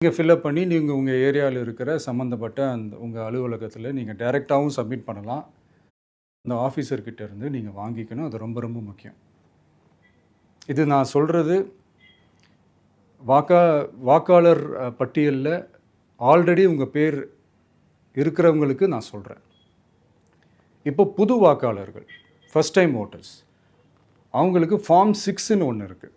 நீங்கள் ஃபில்அப் பண்ணி நீங்கள் உங்கள் ஏரியாவில் இருக்கிற சம்மந்தப்பட்ட அந்த உங்கள் அலுவலகத்தில் நீங்கள் டைரெக்டாகவும் சப்மிட் பண்ணலாம். அந்த ஆஃபீஸர்கிட்ட இருந்து நீங்கள் வாங்கிக்கணும். அது ரொம்ப ரொம்ப முக்கியம். இது நான் சொல்கிறது வாக்கா வாக்காளர் பட்டியலில் ஆல்ரெடி உங்கள் பேர் இருக்கிறவங்களுக்கு நான் சொல்கிறேன் இப்போ புது வாக்காளர்கள் ஃபஸ்ட் டைம் ஓட்டர்ஸ் அவங்களுக்கு ஃபார்ம் சிக்ஸ்ன்னு ஒன்று இருக்குது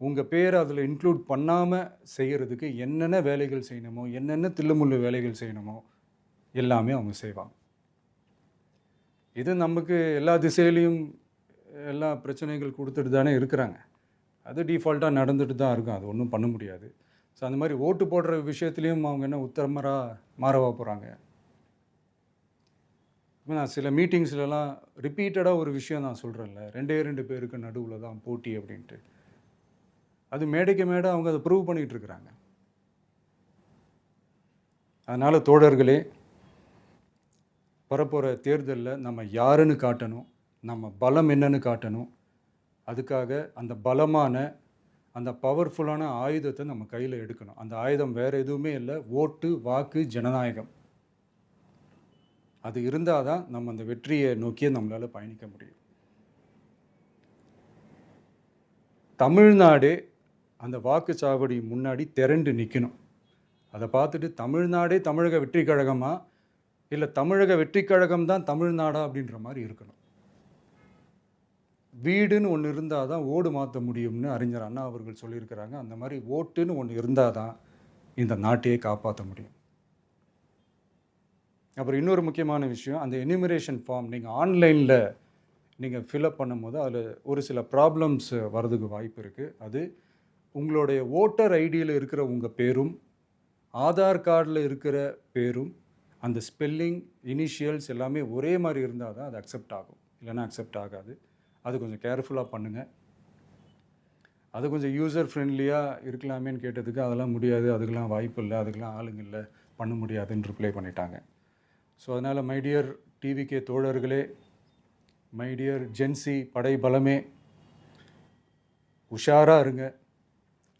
உங்கள் பேரை அதில் இன்க்ளூட் பண்ணாமல் செய்கிறதுக்கு என்னென்ன வேலைகள் செய்யணுமோ என்னென்ன தில்லுமுள்ளு வேலைகள் செய்யணுமோ எல்லாமே அவங்க செய்வாங்க. இது நமக்கு எல்லா திசையிலையும் எல்லா பிரச்சனைகள் கொடுத்துட்டு தானே இருக்கிறாங்க. அது டிஃபால்ட்டாக நடந்துட்டு தான் இருக்கும். அது ஒன்றும் பண்ண முடியாது. ஸோ அந்த மாதிரி ஓட்டு போடுற விஷயத்துலேயும் அவங்க என்ன உத்தரமராக மாறவா போகிறாங்க நான் சில மீட்டிங்ஸ்லலாம் ரிப்பீட்டடாக ஒரு விஷயம் நான் சொல்கிறேன்ல ரெண்டே ரெண்டு பேருக்கு நடுவில் தான் போட்டி அப்படின்ட்டு. அது மேடைக்கு மேடை அவங்க அதை ப்ரூவ் பண்ணிகிட்டு இருக்கிறாங்க அதனால் தோழர்களே வரப்போகிற தேர்தலில் நம்ம யாருன்னு காட்டணும் நம்ம பலம் என்னன்னு காட்டணும். அதுக்காக அந்த பலமான அந்த பவர்ஃபுல்லான ஆயுதத்தை நம்ம கையில் எடுக்கணும். அந்த ஆயுதம் வேறு எதுவுமே இல்லை ஓட்டு வாக்கு ஜனநாயகம். அது இருந்தால் தான் நம்ம அந்த வெற்றியை நோக்கியே நம்மளால் பயணிக்க முடியும். தமிழ்நாடு அந்த வாக்குச்சாவடி முன்னாடி திரண்டு நிற்கணும் அதை பார்த்துட்டு தமிழ்நாடே தமிழக வெற்றி கழகமா இல்லை தமிழக வெற்றி கழகம் தான் தமிழ்நாடா அப்படின்ற மாதிரி இருக்கணும். வீடுன்னு ஒன்று இருந்தால் தான் ஓடு மாற்ற முடியும்னு அறிஞர் அண்ணா அவர்கள் சொல்லியிருக்கிறாங்க. அந்த மாதிரி ஓட்டுன்னு ஒன்று இருந்தால் தான் இந்த நாட்டையே காப்பாற்ற முடியும். அப்புறம் இன்னொரு முக்கியமான விஷயம் அந்த எனிமரேஷன் ஃபார்ம் நீங்கள் ஆன்லைனில் நீங்கள் ஃபில்அப் பண்ணும்போது அதில் ஒரு சில ப்ராப்ளம்ஸ் வர்றதுக்கு வாய்ப்பு இருக்குது அது உங்களுடைய ஓட்டர் ஐடியில் இருக்கிற உங்கள் பேரும் ஆதார் கார்டில் இருக்கிற பேரும் அந்த ஸ்பெல்லிங் இனிஷியல்ஸ் எல்லாமே ஒரே மாதிரி இருந்தால் தான் அது அக்செப்ட் ஆகும். இல்லைன்னா அக்செப்ட் ஆகாது. அது கொஞ்சம் கேர்ஃபுல்லாக பண்ணுங்கள் அது கொஞ்சம் யூசர் ஃப்ரெண்ட்லியாக இருக்கலாமேன்னு கேட்டதுக்கு அதெல்லாம் முடியாது. அதுக்கெலாம் வாய்ப்பு இல்லை. அதுக்கெலாம் ஆளுங்க இல்லை. பண்ண முடியாதுன்னு ரிப்ளை பண்ணிட்டாங்க. ஸோ அதனால் மைடியர் டிவிகே தோழர்களே மைடியர் ஜென்சி படை பலமே உஷாராக இருங்க.